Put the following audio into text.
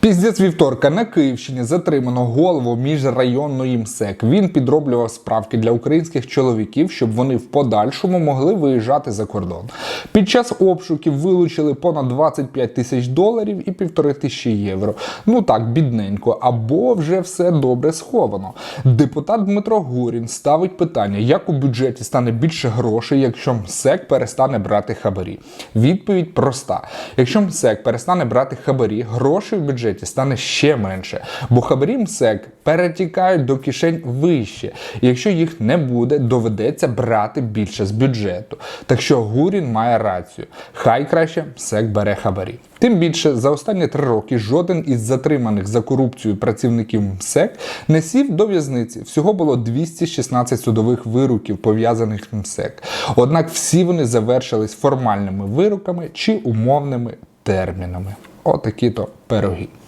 Піздець вівторка на Київщині затримано голову міжрайонної МСЕК. Він підроблював справки для українських чоловіків, щоб вони в подальшому могли виїжджати за кордон. Під час обшуків вилучили понад 25 тисяч доларів і півтори тисячі євро. Ну так, бідненько, або вже все добре сховано. Депутат Дмитро Гурін ставить питання, як у бюджеті стане більше грошей, якщо МСЕК перестане брати хабарі. Відповідь проста: якщо МСЕК перестане брати хабарі, грошей в бюджеті стане ще менше, бо хабарі МСЕК перетікають до кишень вище. І якщо їх не буде, доведеться брати більше з бюджету. Так що Гурін має рацію. Хай краще МСЕК бере хабарі. Тим більше за останні три роки жоден із затриманих за корупцію працівників МСЕК не сів до в'язниці. Всього було 216 судових вироків пов'язаних з МСЕК. Однак всі вони завершились формальними вироками чи умовними термінами. Отакі то пироги.